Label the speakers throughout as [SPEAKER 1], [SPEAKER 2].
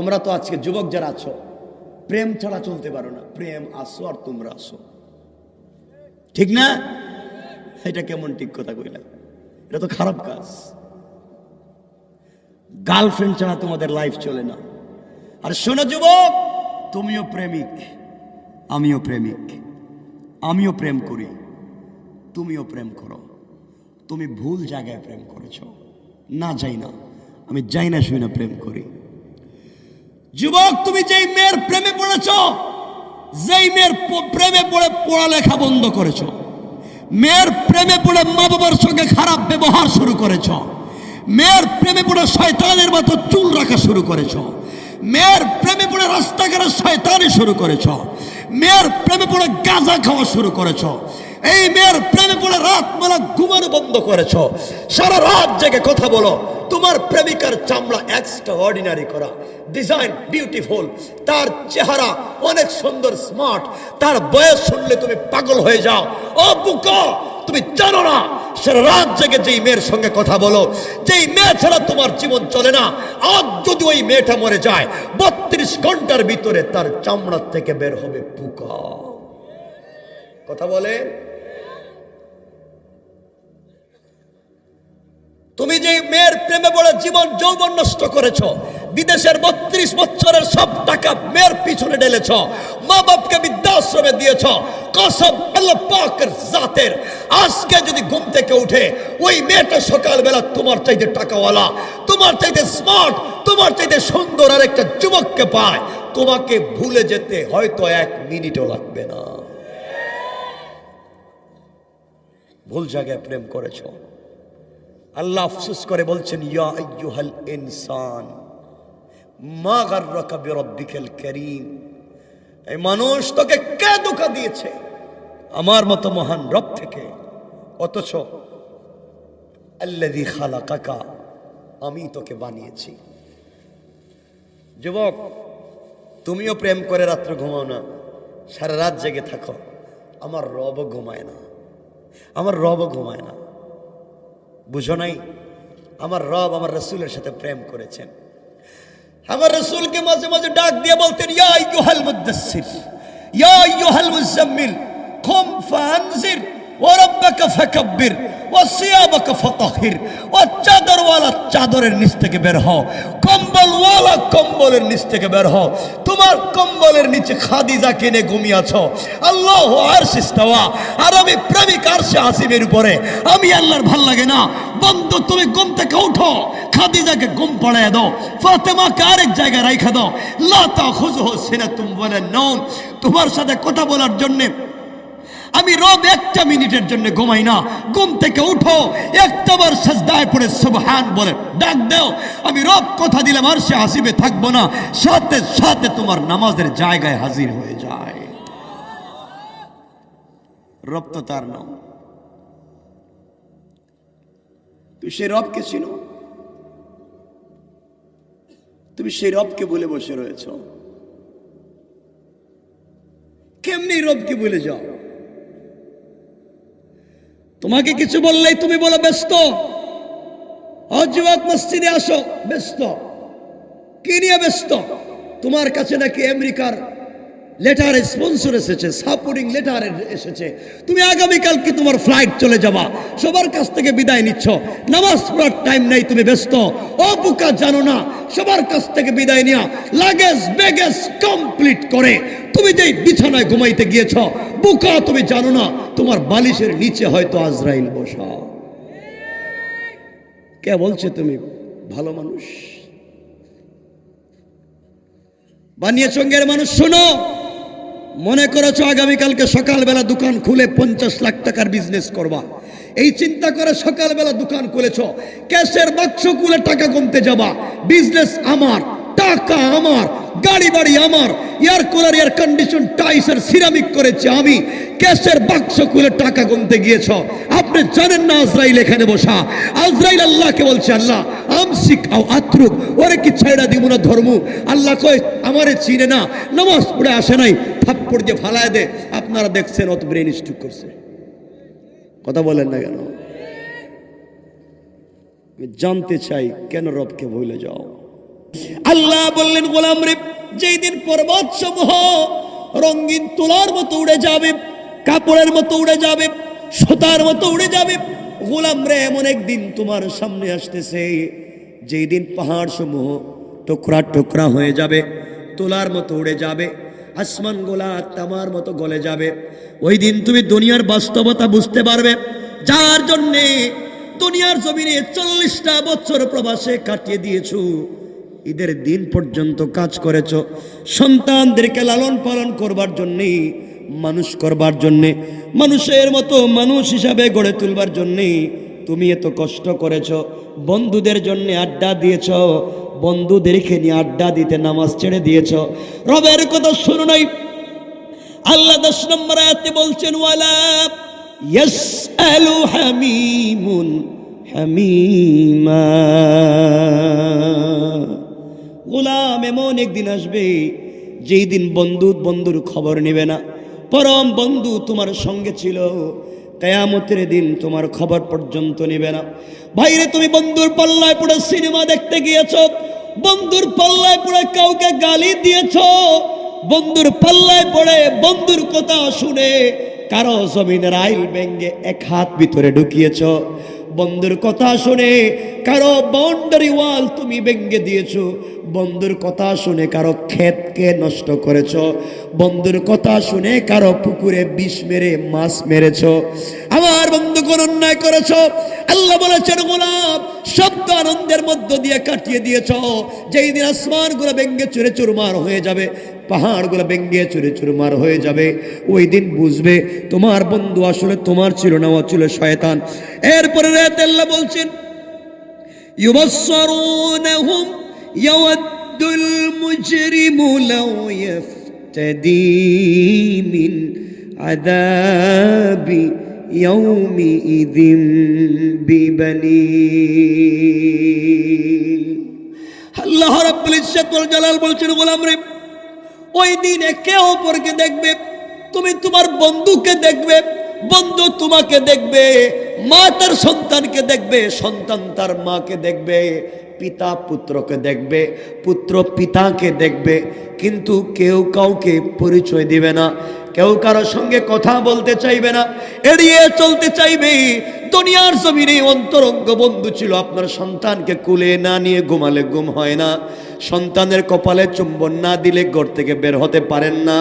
[SPEAKER 1] তোমরা তো আজকে যুবক যারা আছো, প্রেম ছাড়া চলতে পারো না। প্রেম আসো আর তোমরা আসো। ঠিক না? এটা কেমন ঠিক কথা কইলা? এটা তো খারাপ কাজ। গার্লফ্রেন্ড ছাড়া তোমাদের লাইফ চলে না। আর শোনো যুবক, তুমিও প্রেমিক, আমিও প্রেমিক। আমিও প্রেম করি, তুমিও প্রেম করো। তুমি ভুল জায়গায় প্রেম করেছ। না যাই না, আমি যাই না শুই না প্রেম করি। যুবক, তুমি যেই মেয়ের প্রেমে পড়েছ, যেই মেয়ের প্রেমে পড়ে পড়ালেখা বন্ধ করেছ, মেয়ের প্রেমে পড়ে মা বাবার সঙ্গে খারাপ ব্যবহার শুরু করেছ, মেয়ের প্রেমে পড়ে শয়তানের মতো চুল রাখা শুরু করেছ, মেয়ের প্রেমে পড়ে রাস্তাঘাটে শয়তানি শুরু করেছ, মেয়ের প্রেমে পড়ে গাঁজা খাওয়া শুরু করেছ এই মেয়ের প্রেমে পড়ে রাত মেলা ঘুমানো বন্ধ করেছ। সারা রাত জেগে কথা বলো। তোমার প্রেমিকার চামড়া এক্সট্রা অর্ডিনারি করা। ডিজাইন বিউটিফুল তার চেহারা অনেক সুন্দর স্মার্ট তার বয়স শুনলে তুমি পাগল হয়ে যাও। ও বুকা, তুমি জানো না। সারা রাত জেগে যেই মেয়ের সঙ্গে কথা বলো, যেই মেয়ে ছাড়া তোমার জীবন চলে না। আজ যদি ওই মেয়েটা মরে যায়, বত্রিশ ঘণ্টার ভিতরে তার চামড়া থেকে বের হবে পুকা কথা বলে তুমি যে মেয়ের প্রেমে পড়ে জীবন যৌবন নষ্ট করেছ, বিদেশের বত্রিশ বছরের সব টাকা মেয়ের পিছনে ঢেলেছ মা বাপকে বৃদ্ধাশ্রমে দিয়েছ আল্লাহ পাকের জাতের। আজকে যদি ঘুম থেকে উঠে ওই মেয়েটা সকালবেলা তোমার চাইতে টাকাওয়ালা, তোমার চাইতে স্মার্ট তোমার চাইতে সুন্দর আর একটা যুবককে পায়, তোমাকে ভুলে যেতে হয়তো এক মিনিটও লাগবে না। ভুল জায়গায় প্রেম করেছ। আল্লাহ আফসুস করে বলছেন ইনসান, মা গাররাকা বিরাব্বিকাল এই মানুষ তোকে কে ধোঁকা দিয়েছে? আমার মতো মহান রব থেকে। অথচ আল্লাযী খালাকাকা, আমি তোকে বানিয়েছি। যুবক, তুমিও প্রেম করে রাত্রে ঘুমাও না। সারা রাত জেগে থাকো। আমার রব ঘুমায় না। আমার রব ঘুমায় না। বুঝো নাই? আমার রব আমার রসুলের সাথে প্রেম করেছেন। আমার রসুলকে মাঝে মাঝে ডাক দিয়ে বলতেন, ইয়া আইয়ুহাল মুদাসসির, ইয়া আইয়ুহাল মুজাম্মিল, কুম ফানজির ওয়ারাব্বাকা ফাকাব্বির ওয়াসিয়াবাকা ফাতাহির, ও চাদরওয়ালা চাদরের নিচ থেকে বের হও, কম্বলওয়ালা কম্বলের নিচ থেকে বের হও, তোমার কম্বলের নিচে খাদিজা কিনে ঘুমিয়েছ আল্লাহ আর সিস্তাওয়া আর আমি প্রেমিক আর সে আসিমের উপরে। আমি আল্লাহর ভালো লাগে না। বন্ধু, তুমি ঘুম থেকে উঠো, খাদিজাকে ঘুম পড়ায় দাও, ফাতেমাকে আরেক জায়গায় রাইখা দাও। লাতা খুজহ সিনা তুমি বলে নন তোমার সাথে কথা বলার জন্যে আমি রব একটা মিনিটের জন্য ঘুমাই না। ঘুম থেকে উঠো, একটাবার সাজদায় পড়ে সুবহান বলে ডাক দাও। আমি রব কথা দিলাম, আর সে হাসিবে, থাকব না। সাথে সাথে তোমার নামাজের জায়গায় হাজির হয়ে যায়। রব তো তার নাম। তুই সেই রবকে চিনো? তুমি সেই রবকে বলে বসে রয়েছ। কেমনি রবকে বলে যাও? তোমাকে কিছু বললেই তুমি বলো, ব্যস্ত। অযুবক মসজিদে আসো, ব্যস্ত। কি নিয়ে ব্যস্ত? তোমার কাছে নাকি আমেরিকার লেটার স্পন্সর এসেছে সাপোর্টিং লেটার এসেছে। তুমি আগামীকাল কি তোমার ফ্লাইট চলে যাবা। সবার কাছ থেকে বিদায় নিচ্ছ। নামাজ পড়ার টাইম নেই, তুমি ব্যস্ত। বুকা, জানো না। সবার কাছ থেকে বিদায় নিয়া লাগেজ ব্যাগেজ কমপ্লিট করে। তুমি যেই বিছানায় ঘুমাইতে গিয়েছ, বুকা, তুমি জানো না, তোমার বালিশের নিচে হয়তো আজরাইল বসা। কে বলছে তুমি? ভালো মানুষ? বানিয়ে সঙ্গের মানুষ, শোনো। মনে করেছ আগামীকালকে সকালবেলা দোকান খুলে পঞ্চাশ লাখ টাকার বিজনেস করবা? এই চিন্তা করে সকালবেলা দোকান খুলেছ। ক্যাশের বাক্স খুলে টাকা কমতে যাবা। বিজনেস আমার, টাকা আমার, গাড়ি বাড়ি আমার। এয়ার কুলার এয়ার কন্ডিশন টাইসের সিরামিক করেছে আমি। ক্যাশের বাক্স খুলে টাকা গুনতে গিয়েছ। আপনি জানেন না আজরাইল এখানে বসা। আজরাইল আল্লাহকে বলছে, আল্লাহ আমসিক আও আত্রুক ওরে কি ছাইড়া দিব না ধর্ম? আল্লাহ কয়, আমারে চিনে না। নামাজ পড়ে আসে নাই। থাপ্পড় দিয়ে ফালায় দে আপনারা দেখছেন অত ব্রেন স্টুক করছে। কথা বলেন না কেন? জানতে চাই, কেন রবকে ভুলে যাও? আল্লাহ বললেন, গোলাম রে যেই দিন পর্বত সমূহ রঙিন তোলার মতো উড়ে যাবে, কাপড়ের মতো উড়ে যাবে, সুতার মতো উড়ে যাবে, গোলাম রে, এমন একদিন তোমার সামনে আসতেছে, যেই দিন পাহাড় সমূহ টুকরা টুকরা হয়ে যাবে, তোলার মতো উড়ে যাবে আসমান গোলা তামার মতো গলে যাবে। ওই দিন তুমি দুনিয়ার বাস্তবতা বুঝতে পারবে। যার জন্যে দুনিয়ার জমিনে চল্লিশটা বছর প্রবাসে কাটিয়ে দিয়েছ। ঈদের দিন পর্যন্ত কাজ করেছ। সন্তানদেরকে লালন পালন করবার জন্যে, মানুষ করবার জন্যে, মানুষের মতো মানুষ হিসাবে গড়ে তুলবার জন্যে তুমি এত কষ্ট করেছ। বন্ধুদের জন্যে আড্ডা দিয়েছ। বন্ধুদেরকে নিয়ে আড্ডা দিতে, নামাজ ছেড়ে দিয়েছ। রবের কথা শুনো নাই। আল্লাহ দশ নম্বর আয়াতে বলছেন, ওয়ালা ইয়াসআলু হামিমুন হামিমা। গোলাম এমন একদিন আসবে, যেই দিন বন্ধু, বন্ধুর খবর নেবে না। পরম বন্ধু তোমার সঙ্গে ছিল, কেয়ামতের দিন তোমার খবর পর্যন্ত নেবে না। ভাইরে, তুমি বন্ধুর পাল্লায় পড়ে সিনেমা দেখতে গিয়েছ। বন্ধুর পাল্লায় পড়ে কাউকে গালি দিয়েছ? বন্ধুর পাল্লায় পড়ে বন্ধুর কথা শুনে কারও জমিনের আইল ব্যঙ্গে এক হাত ভিতরে ঢুকিয়েছ? বন্ধুর কথা শুনে, কারও বাউন্ডারি ওয়াল তুমি ব্যঙ্গে দিয়েছ। বন্ধুর কথা শুনে কারও ক্ষেতকে নষ্ট করেছ। বন্ধুর কথা শুনে কারও পুকুরে বিষ মেরে, মাছ মেরেছ। আমার বন্ধু কোন অন্যায় করেছ। আল্লাহ বলেছেন, গোলাপ, শব্দ আনন্দের মধ্য দিয়ে কাটিয়ে দিয়েছ। যেই দিন আসমানগুলো ব্যঙ্গে চুরে চুরমার হয়ে যাবে পাহাড়গুলো ব্যঙ্গে চুরে চুরমার হয়ে যাবে ওই দিন বুঝবে তোমার বন্ধু আসলে তোমার ছিল না ও ছিল শয়তান এরপরে রাত আল্লাহ বলছেন يبصرونهم يود المجرم لو يفتدي من عذاب يومئذ ببنيه আল্লাহ রাব্বুল ইজ্জত ওয়াল জালাল বলছেন গোলাম রে ওই দিন একে অপরকে দেখবে? তুমি তোমার বন্ধুকে দেখবে, বন্ধু তোমাকে দেখবে, মা তার সন্তানকে দেখবে, সন্তান তার মাকে দেখবে, পিতা পুত্রকে দেখবে, পুত্র পিতাকে দেখবে, কিন্তু কেউ কাউকে পরিচয় দিবে না। কেউ কারোর সঙ্গে কথা বলতে চাইবে না, এড়িয়ে চলতে চাইবে। দুনিয়ার জমিনে অন্তরঙ্গ বন্ধু ছিল, আপনার সন্তানকে কুলে না নিয়ে ঘুমালে ঘুম হয় না। সন্তানের কপালে চুম্বন না দিলে ঘর থেকে বের হতে পারেন না।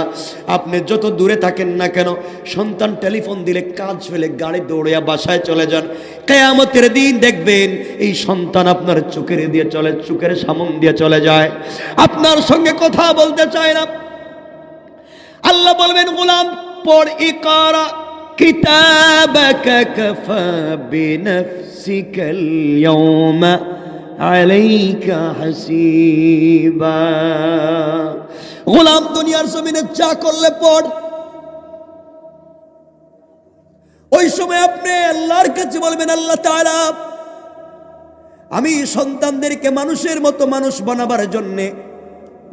[SPEAKER 1] আপনি যত দূরে থাকেন না কেন, সন্তান টেলিফোন দিলে কাজ ফেলে গাড়ি দৌড়িয়া বাসায় চলে যান। কেয়ামতের দিন দেখবেন, এই সন্তান আপনার চোখের দিয়ে চলে, চোখের সামন দিয়ে চলে যায়। আপনার সঙ্গে কথা বলতে চায় না। আল্লাহ বলবেন, গোলাম পর ইকারা, কিতাবাকা গোলাম, দুনিয়ার জমিনে যা করলে পড়। ওই সময় আপনি আল্লাহর কাছে বলবেন, আল্লাহ তাআলা, আমি সন্তানদেরকে মানুষের মতো মানুষ বানাবার জন্যে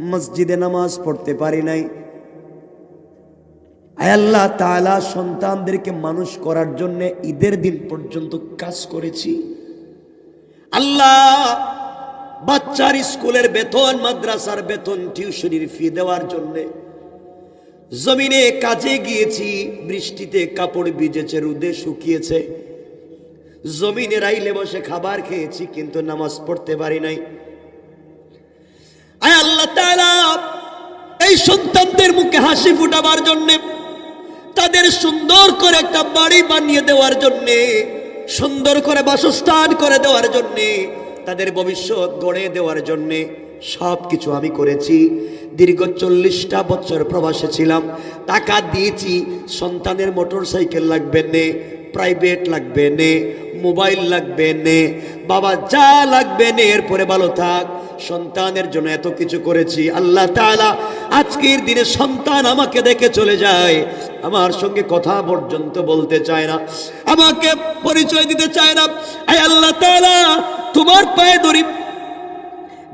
[SPEAKER 1] মসজিদে নামাজ পড়তে পারি নাই। আল্লাহ তাআলা সন্তানদেরকে মানুষ করার জন্য ঈদের দিন পর্যন্ত কাজ করেছি। আল্লাহ বাচ্চার স্কুলের বেতন, মাদ্রাসার বেতন, টিউশনির ফি দেওয়ার জন্যে জমিনে কাজে গিয়েছি, বৃষ্টিতে কাপড় ভিজেছে, রুদে শুকিয়েছে। জমিনে রাইলে বসে খাবার খেয়েছি, কিন্তু নামাজ পড়তে পারি নাই। আয় আল্লাহ এই সন্তানদের মুখে হাসি ফুটাবার জন্যে তাদের সুন্দর করে একটা বাড়ি বানিয়ে দেওয়ার জন্যে, সুন্দর করে বাসস্থান করে দেওয়ার জন্যে, তাদের ভবিষ্যৎ গড়ে দেওয়ার জন্যে সব কিছু আমি করেছি। দীর্ঘ চল্লিশটা বছর প্রবাসে ছিলাম, টাকা দিয়েছি, সন্তানের মোটর সাইকেল লাগবে নে, প্রাইভেট লাগবে নে, মোবাইল লাগবে নে, বাবা যা লাগবে নে, এরপরে ভালো থাক। সন্তানের জন্য এত কিছু করেছি, আল্লাহ তাআলা আজকের দিনে সন্তান আমাকে দেখে চলে যায়। আমার সঙ্গে কথা পর্যন্ত বলতে চায় না, আমাকে পরিচয় দিতে চায় না। আয় আল্লাহ তাআলা, তোমার পায়ে ধরি।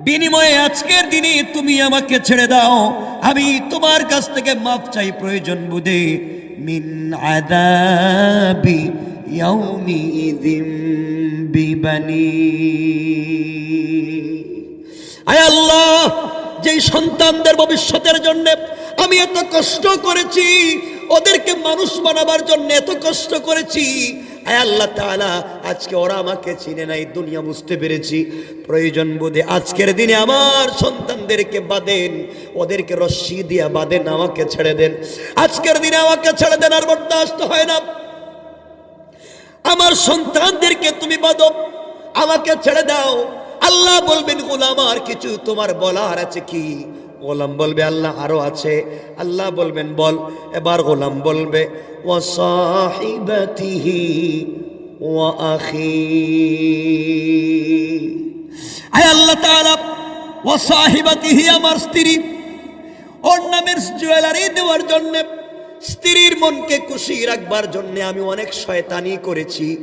[SPEAKER 1] বিনিময়ে আজকের দিনে তুমি আমাকে ছেড়ে দাও। আমি তোমার কাছ থেকে মাপ চাই, প্রয়োজন বুঝে মিন আদাবি ইয়াউমিযিম বিবানি। আয় আল্লাহ, যেই সন্তানদের ভবিষ্যতের জন্য আমি এত কষ্ট করেছি ওদেরকে মানুষ বানাবার জন্য এত কষ্ট করেছি। আল্লাহ তাআলা, আজকে ওরা আমাকে চিনে নাই দুনিয়া বুঝতে পেরেছি। প্রয়োজন বোধে আজকের দিনে আমার সন্তানদেরকে বাঁধেন ওদেরকে রশ্মি দিয়া বাঁধেন আমাকে ছেড়ে দেন। আজকের দিনে আমাকে ছেড়ে দেন আর বরদাস্ত হয় না। আমার সন্তানদেরকে তুমি বাঁধো আমাকে ছেড়ে দাও। আল্লাহ বলবেন, গোলাম আর কিছু তোমার বলার আছে কি? গোলাম বলবে, আল্লাহ আরও আছে। আল্লাহ বলবেন, বল, এবার গোলাম বলবে ও সাহিবাতিহি ও আখি। আয় আল্লাহ তাআলা ও সাহিবাতিহি আমার স্ত্রী। ওর নামের জুয়েলারি দেওয়ার জন্য, স্ত্রীর মনকে খুশি রাখবার জন্য আমি অনেক শয়তানি করেছি।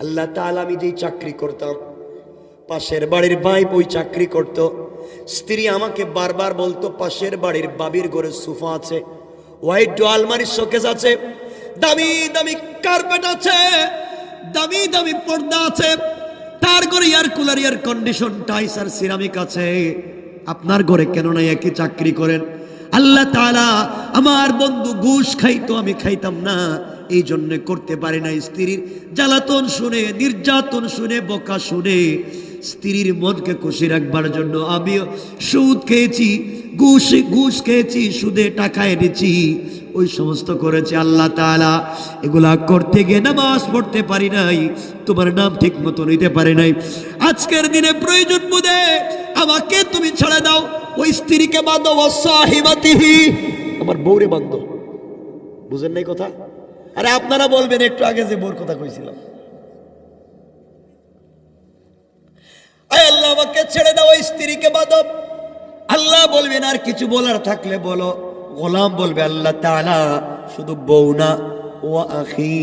[SPEAKER 1] আল্লাহ তাআলা আমি যেই চাকরি করতাম, পাশের বাড়ির ভাই বই চাকরি করত স্ত্রী আমাকে বারবার বলতো, পাশের বাড়ির বাবির ঘরে সোফা আছে, হোয়াইট আলমারির শোকেস আছে, দামি দামি কার্পেট আছে, দামি দামি পর্দা আছে, তার ঘরে এয়ার কুলার এয়ার কন্ডিশন টাইস আর সিরামিক আছে। আপনার ঘরে কেন না একই চাকরি করেন? আল্লাহ তাআলা আমার বন্ধু ঘুষ খাইতো, আমি খাইতাম না। এই জন্য করতে পারে না স্ত্রীর। জ্বালাতন শুনে, নির্যাতন শুনে, বকা শুনে স্ত্রীর মনকে খুশি রাখবার জন্য আমিও সুদ খেয়েছি, ঘুষ ঘুষ খেয়েছি, সুদে টাকা এনেছি। ওই সমস্ত করেছে আল্লাহ তাআলা। এগুলা করতে গিয়ে নামাজ পড়তে পারি নাই, তোমার নাম ঠিক মতো নিতে পারি নাই। আজকের দিনে প্রয়োজন বুঝে আমাকে তুমি ছেড়ে দাও, ওই স্ত্রীকে বাঁধো সাহিবাতিহি আমার বউরে বান্ধব বুঝেন নাই কথা? আরে আপনারা বলবেন, একটু আগে যে বোর কথা কইছিলাম। আয় আল্লাহ, আমাকে ছেড়ে দাও স্ত্রীকে বাঁধো আল্লাহ বলবেন, আর কিছু বলার থাকলে বলো। গোলাম বলবে, আল্লাহ তাআলা শুধু বউ না, ও আখি।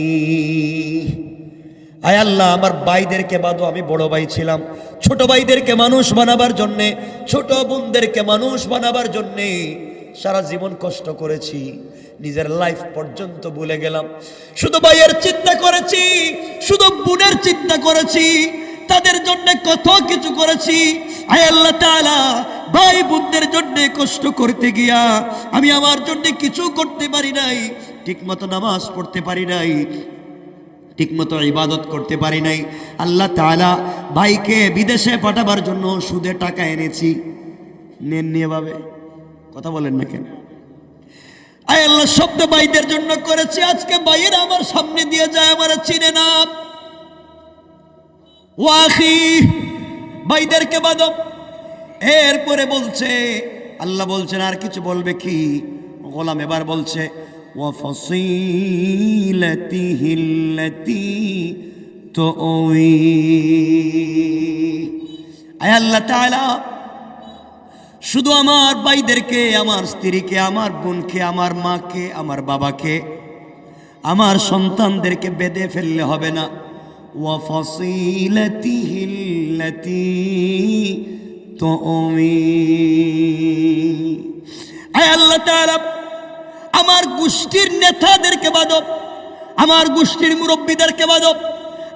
[SPEAKER 1] আয় আল্লাহ, আমার ভাইদেরকে বাদো আমি বড় ভাই ছিলাম। ছোট ভাইদেরকে মানুষ বানাবার জন্যে, ছোট বোনদেরকে মানুষ বানাবার জন্যে সারা জীবন কষ্ট করেছি। নিজের লাইফ পর্যন্ত ভুলে গেলাম। শুধু ভাইয়ের চিন্তা করেছি, শুধু বোনের চিন্তা করেছি তাদের জন্য কত কিছু করেছি। আয় আল্লাহ তাআলা, ভাই বোনদের জন্য কষ্ট করতে গিয়া আমি আমার জন্য কিছু করতে পারি নাই, ঠিকমতো নামাজ পড়তে পারি নাই, ঠিকমতো ইবাদত করতে পারি নাই। আল্লাহ তাআলা ভাইকে বিদেশে পাঠাবার জন্য সুদে টাকা এনেছি। নেন নিয়ে ভাবে কথা বলেন না কেন? আয় আল্লাহ শব্দ ভাইদের জন্য করেছি, আজকে ভাইয়ের আমার সামনে দিয়ে যায়, আমার চিনে না। ওয়াহি ভাইদেরকে বাদ এরপরে বলছে, আল্লাহ বলছেন, আর কিছু বলবে কি? গোলাম এবার বলছে আল্লাহ শুধু আমার ভাইদেরকে, আমার স্ত্রীকে, আমার বোনকে, আমার মাকে, আমার বাবাকে, আমার সন্তানদেরকে বেঁধে ফেললে হবে না। وفصيلته التي تؤوي আয় আল্লাহ তাআলা আমার গোষ্ঠীর নেতাদেরকে বাদব আমার গোষ্ঠীর মুরব্বীদেরকে বাদব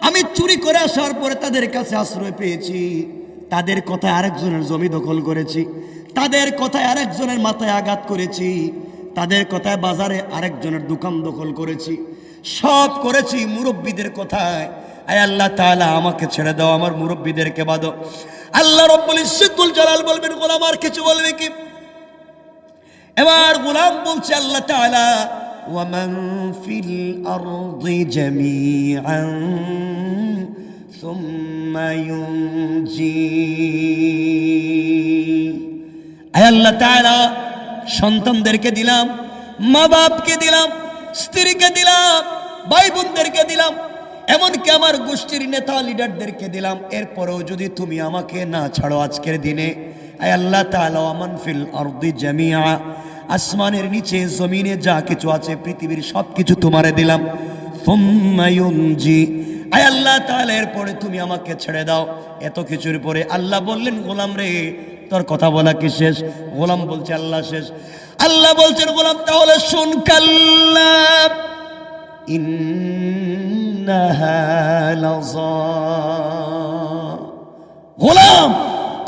[SPEAKER 1] আমি চুরি করে আসার পরে তাদের কাছে আশ্রয় পেয়েছি তাদের কথায় আরেকজনের জমি দখল করেছি তাদের কথায় আরেকজনের মাথায় আঘাত করেছি তাদের কথায় বাজারে আরেকজনের দোকান দখল করেছি সব করেছি মুরব্বীদের কথায় আয় আল্লাহ তাআলা, আমাকে ছেড়ে দাও, আমার মুরব্বীদেরকে বাদো আল্লাহ রব্বুল ইজ্জতুল জালাল বলবেন, গোলাম আর কিছু বলবে কি? এবার গোলাম বলছে, আল্লাহ তাআলা, ওয়ামান ফিল আরদি জামিআন সুম্মা ইউনজি। আয় আল্লাহ তাআলা, সন্তানদেরকে দিলাম মা বাপকে দিলাম, স্ত্রীকে দিলাম ভাই বোনদেরকে দিলাম এমনকি আমার গোষ্ঠীর নেতা লিডারদেরকে দিলাম। এরপরেও যদি তুমি আমাকে না ছাড়ো আজকের দিনে, আয় আল্লাহ তাআলা আমান ফিল আরদি জামিআ, আসমানের নিচে, জমিনে যা কিছু আছে, পৃথিবীর সব কিছু তোমারে দিলাম। আয় আল্লাহ তাআলা, এরপরে তুমি আমাকে ছেড়ে দাও। এত কিছুর পরে আল্লাহ বললেন, গোলাম রে, তোর কথা বলা কি শেষ? গোলাম বলছে, আল্লাহ শেষ। আল্লাহ বলছেন, গোলাম, তাহলে শুন, কাল্লা লাযা গোলাম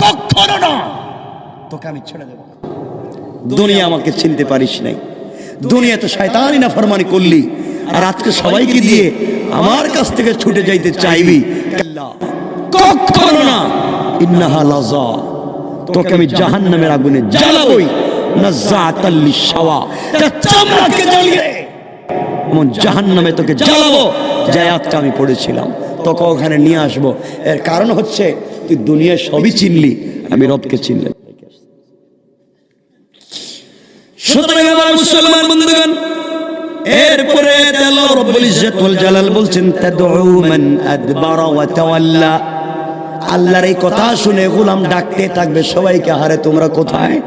[SPEAKER 1] কখনো না। তোকে আমি ছেড়ে দেবো। দুনিয়া আমাকে চিনতে পারিস নাই। দুনিয়া তো শয়তানি না ফরমানি করলি। আর আজকে সবাইকে দিয়ে আমার কাছ থেকে ছুটে যাইতে চাইবি। কখনো না। ইন্নাহা লাযা। তোকে আমি জাহান্নামের আগুনে জ্বালাবই। নাযাতাল লিশাওয়া তা চামড়াকে জ্বালিয়ে এমন জাহান্নামে তোকে জ্বালাবো। যে আয়াতটা আমি পড়েছিলাম, তোকে ওখানে নিয়ে আসব। এর কারণ হচ্ছে, তুই দুনিয়া সবই চিনলি, আমি রবকে চিনলাম। আল্লাহর এই কথা শুনে গোলাম ডাকতে থাকবে, সবাইকে হারে তোমরা কোথায়?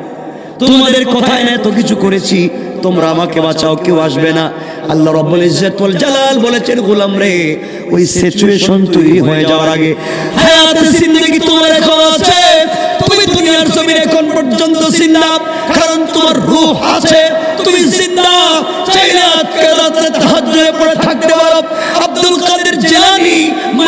[SPEAKER 1] তোমাদের কথায় না তো কিছু করেছি, তোমরা আমাকে বাঁচাও, কেউ আসবে না। আল্লাহ রব্বুল ইজ্জত ওয়াল জালাল বলেছেন, গোলাম রে, ওই সিচুয়েশন তৈরি হয়ে যাওয়ার আগে হায়াতে জিন্দেগি তোমার এখন আছে। তুমি দুনিয়ার জমিনে এখন পর্যন্ত জিন্দা, কারণ তোমার রূহ আছে। তুমি জিন্দা, চাইলে আজকে রাতে তাহাজ্জুদে পড়ে থাকতে পারো। আব্দুল কাদের জিলানী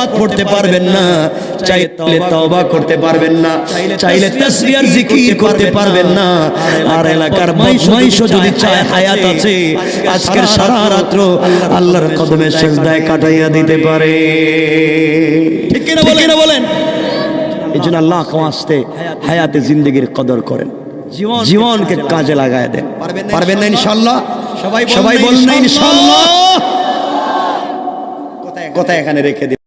[SPEAKER 1] সালাত পড়তে পারবেন না চাইলে তওবা করতে পারবেন না চাইলে তাসবিহ আর জিকির করতে পারবেন না। আর এলাকার বদমাইশ যদি চায় হায়াত আছে আজকের সারা রাত্র আল্লাহর কদমে সেজদায় কাটাইয়া দিতে পারে। ঠিক কিনা বলেন? না বলেন এই জন্য আল্লাহ আসতে হায়াতে জিন্দগির কদর করেন। জীবনকে কাজে লাগায় দেন। পারবেন না ইনশাল্লাহ সবাই সবাই বলুন ইনশাল্লাহ কথা এখানে রেখে দিন।